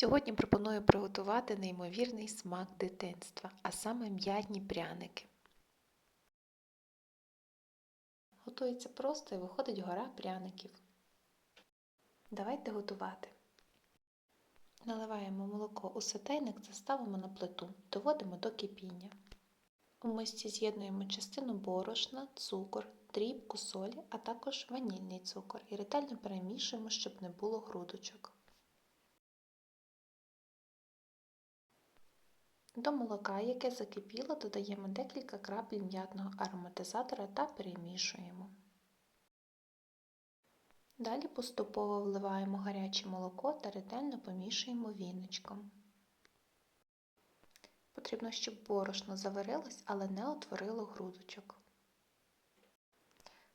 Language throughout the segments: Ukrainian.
Сьогодні пропоную приготувати неймовірний смак дитинства, а саме м'ятні пряники. Готується просто і виходить гора пряників. Давайте готувати. Наливаємо молоко у сотейник та ставимо на плиту, доводимо до кипіння. У мисці з'єднуємо частину борошна, цукор, дрібку солі, а також ванільний цукор і ретельно перемішуємо, щоб не було грудочок. До молока, яке закипіло, додаємо декілька крапель м'ятного ароматизатора та перемішуємо. Далі поступово вливаємо гаряче молоко та ретельно помішуємо віничком. Потрібно, щоб борошно заварилось, але не утворило грудочок.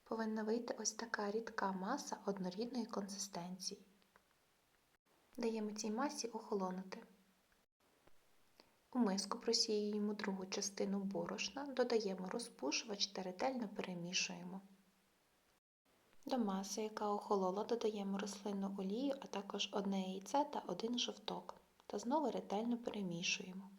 Повинна вийти ось така рідка маса однорідної консистенції. Даємо цій масі охолонути. У миску просіюємо другу частину борошна, додаємо розпушувач та ретельно перемішуємо. До маси, яка охолола, додаємо рослинну олію, а також одне яйце та один жовток. Та знову ретельно перемішуємо.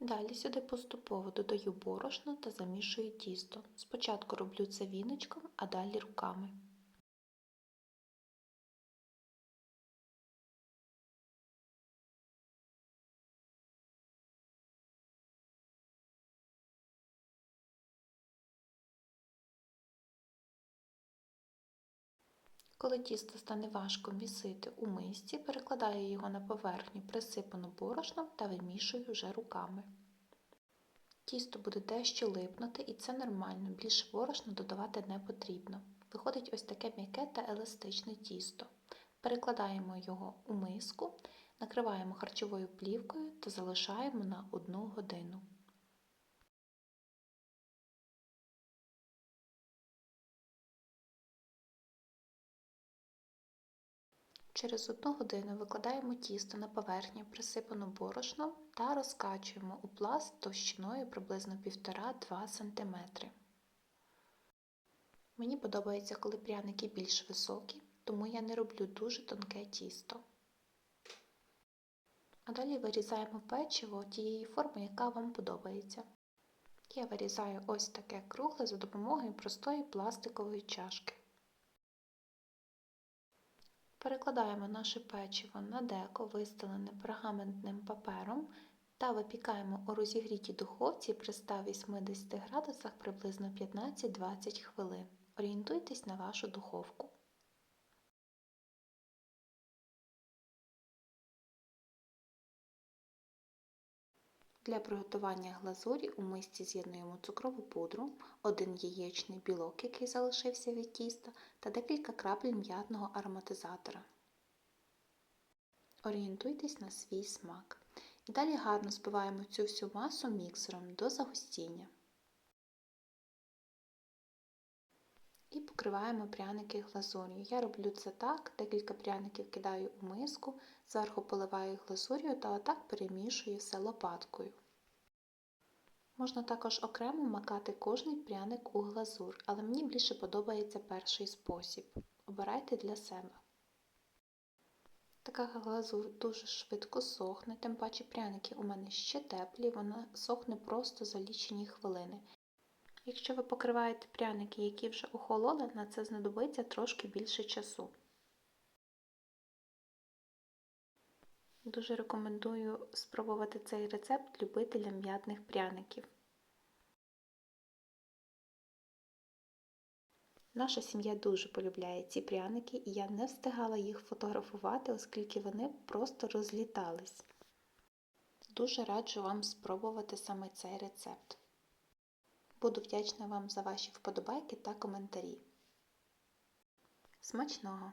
Далі сюди поступово додаю борошно та замішую тісто. Спочатку роблю це віночком, а далі руками. Коли тісто стане важко місити у мисці, перекладаю його на поверхню, присипану борошном та вимішую вже руками. Тісто буде дещо липнути і це нормально, більше борошна додавати не потрібно. Виходить ось таке м'яке та еластичне тісто. Перекладаємо його у миску, накриваємо харчовою плівкою та залишаємо на 1 годину. Через одну годину викладаємо тісто на поверхню, присипану борошном та розкачуємо у пласт товщиною приблизно 1,5-2 см. Мені подобається, коли пряники більш високі, тому я не роблю дуже тонке тісто. А далі вирізаємо печиво тієї форми, яка вам подобається. Я вирізаю ось таке кругле за допомогою простої пластикової чашки. Перекладаємо наше печиво на деко, вистелене пергаментним папером, та випікаємо у розігрітій духовці при 180 градусах приблизно 15-20 хвилин. Орієнтуйтесь на вашу духовку. Для приготування глазурі у мисці з'єднуємо цукрову пудру, один яєчний білок, який залишився від тіста, та декілька крапель м'ятного ароматизатора. Орієнтуйтесь на свій смак. І далі гарно збиваємо цю всю масу міксером до загустіння. І покриваємо пряники глазур'ю. Я роблю це так, декілька пряників кидаю у миску, зверху поливаю глазур'ю та отак перемішую все лопаткою. Можна також окремо макати кожний пряник у глазур, але мені більше подобається перший спосіб. Обирайте для себе. Така глазур дуже швидко сохне, тим паче пряники у мене ще теплі, вона сохне просто за лічені хвилини. Якщо ви покриваєте пряники, які вже охололи, на це знадобиться трошки більше часу. Дуже рекомендую спробувати цей рецепт любителям м'ятних пряників. Наша сім'я дуже полюбляє ці пряники, і я не встигала їх фотографувати, оскільки вони просто розлітались. Дуже раджу вам спробувати саме цей рецепт. Буду вдячна вам за ваші вподобайки та коментарі. Смачного!